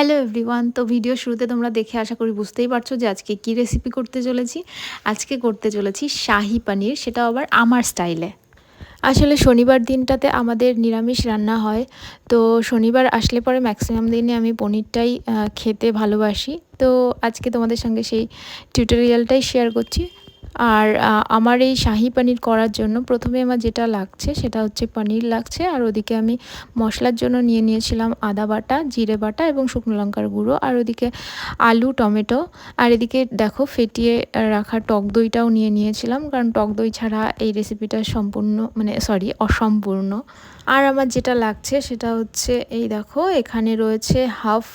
Hello everyone তো video শুরুতে তোমরা দেখে আশা করি বুঝতেই পারছ যে আজকে কি রেসিপি করতে চলেছি। আজকে করতে চলেছি শাহি পানির সেটা আবার আমার স্টাইলে আসলে শনিবার দিনটাতে আমাদের নিরামিষ রান্না হয়, তো শনিবার আসলে পরে ম্যাক্সিমাম দিনে আমি পনিরটাই খেতে ভালোবাসি। তো আজকে তোমাদের সঙ্গে সেই টিউটোরিয়ালটাই শেয়ার করছি। আর আমার এই শাহি পানির করার জন্য প্রথমে আমার যেটা লাগছে সেটা হচ্ছে পনির লাগছে। আর ওদিকে আমি মশলার জন্য নিয়ে নিয়েছিলাম আদা বাটা, জিরে বাটা এবং শুকনো লঙ্কার গুঁড়ো। আর ওদিকে আলু, টমেটো। আর এদিকে দেখো ফেটিয়ে রাখা টক দইটাও নিয়ে নিয়েছিলাম। কারণ টক দই ছাড়া এই রেসিপিটা সম্পূর্ণ মানে সরি অসম্পূর্ণ। আর আমার যেটা লাগছে সেটা হচ্ছে এই দেখো, এখানে রয়েছে হাফ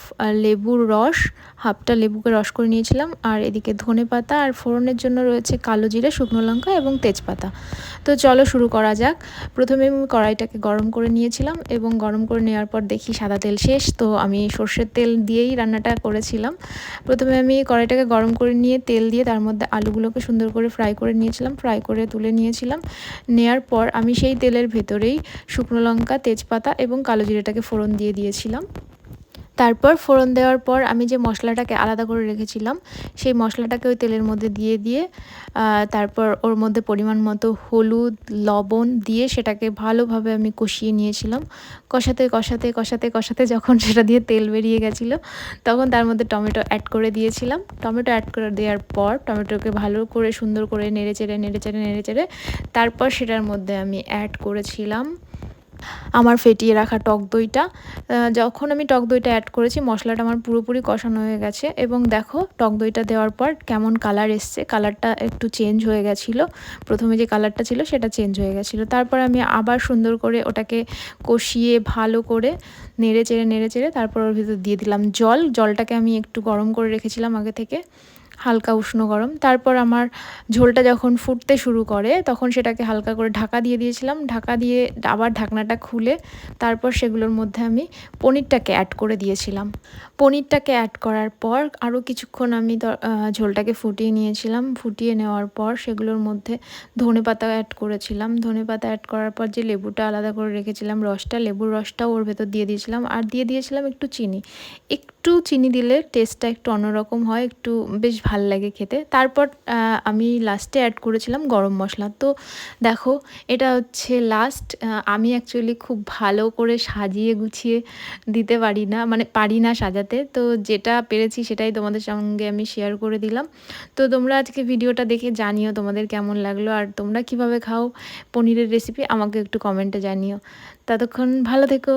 লেবুর রস। হাফটা লেবুকে রস করে নিয়েছিলাম। আর এদিকে ধনে পাতা আর ফোড়নের জন্য রয়েছে কালো জিরে, শুকনো লঙ্কা এবং তেজপাতা। তো চলো শুরু করা যাক। প্রথমে আমি কড়াইটাকে গরম করে নিয়েছিলাম এবং গরম করে নেওয়ার পর দেখি সাদা তেল শেষ, তো আমি সর্ষের তেল দিয়েই রান্নাটা করেছিলাম। প্রথমে আমি কড়াইটাকে গরম করে নিয়ে তেল দিয়ে তার মধ্যে আলুগুলোকে সুন্দর করে ফ্রাই করে নিয়েছিলাম, ফ্রাই করে তুলে নিয়েছিলাম। নেয়ার পর আমি সেই তেলের ভেতরেই শুকনো লঙ্কা, তেজপাতা এবং কালো জিরেটাকে ফোড়ন দিয়ে দিয়েছিলাম। তারপর ফোড়ন দেওয়ার পর আমি যে মশলাটাকে আলাদা করে রেখেছিলাম, সেই মশলাটাকে ওই তেলের মধ্যে দিয়ে দিয়ে তারপর ওর মধ্যে পরিমাণ মতো হলুদ, লবণ দিয়ে সেটাকে ভালোভাবে আমি কষিয়ে নিয়েছিলাম। কষাতে কষাতে কষাতে কষাতে যখন সেটা দিয়ে তেল বেরিয়ে গেছিল, তখন তার মধ্যে টমেটো অ্যাড করে দিয়েছিলাম। টমেটো অ্যাড করে দেওয়ার পর টমেটোকে ভালো করে সুন্দর করে নেড়ে চেড়ে নেড়ে চেড়ে নেড়ে চেড়ে তারপর সেটার মধ্যে আমি অ্যাড করেছিলাম আমার ফেটিয়ে রাখা টক দইটা। যখন আমি টক দইটা অ্যাড করেছি, মশলাটা আমার পুরোপুরি কষানো হয়ে গেছে এবং দেখো, টক দইটা দেওয়ার পর কেমন কালার এসছে। কালারটা একটু চেঞ্জ হয়ে গেছিল। প্রথমে যে কালারটা ছিল, সেটা চেঞ্জ হয়ে গেছিল। তারপর আমি আবার সুন্দর করে ওটাকে কষিয়ে ভালো করে নেড়ে চেড়ে নেড়ে চেড়ে তারপর ওর ভিতর দিয়ে দিলাম জল। জলটাকে আমি একটু গরম করে রেখেছিলাম আগে থেকে। হালকা উষ্ণ গরম। তারপর আমার ঝোলটা যখন ফুটতে শুরু করে, তখন সেটাকে হালকা করে ঢাকা দিয়ে দিয়েছিলাম। ঢাকা দিয়ে আবার ঢাকনাটা খুলে তারপর সেগুলোর মধ্যে আমি পনিরটাকে অ্যাড করে দিয়েছিলাম। পনিরটাকে অ্যাড করার পর আরও কিছুক্ষণ আমি ঝোলটাকে ফুটিয়ে নিয়েছিলাম। ফুটিয়ে নেওয়ার পর সেগুলোর মধ্যে ধনে পাতা অ্যাড করেছিলাম। ধনে পাতা অ্যাড করার পর যে লেবুটা আলাদা করে রেখেছিলাম, রসটা, লেবুর রসটাও ওর ভেতর দিয়ে দিয়েছিলাম। আর দিয়ে দিয়েছিলাম একটু চিনি। একটু চিনি দিলে টেস্টটা একটু অন্যরকম হয়, একটু বেশ ভালো লাগে খেতে। তারপর আমি লাস্টে অ্যাড করেছিলাম গরম মশলা। তো দেখো, এটা হচ্ছে লাস্ট আমি অ্যাকচুয়ালি খুব ভালো করে সাজিয়ে গুছিয়ে দিতে পারি না মানে পারি না সাজাতে। তো যেটা পেরেছি সেটাই তোমাদের সঙ্গে আমি শেয়ার করে দিলাম। তো তোমরা আজকে ভিডিওটা দেখে জানিও তোমাদের কেমন লাগল, আর তোমরা কীভাবে খাও পনিরের রেসিপি আমাকে একটু কমেন্টে জানিও। ততক্ষণ ভালো থেকো।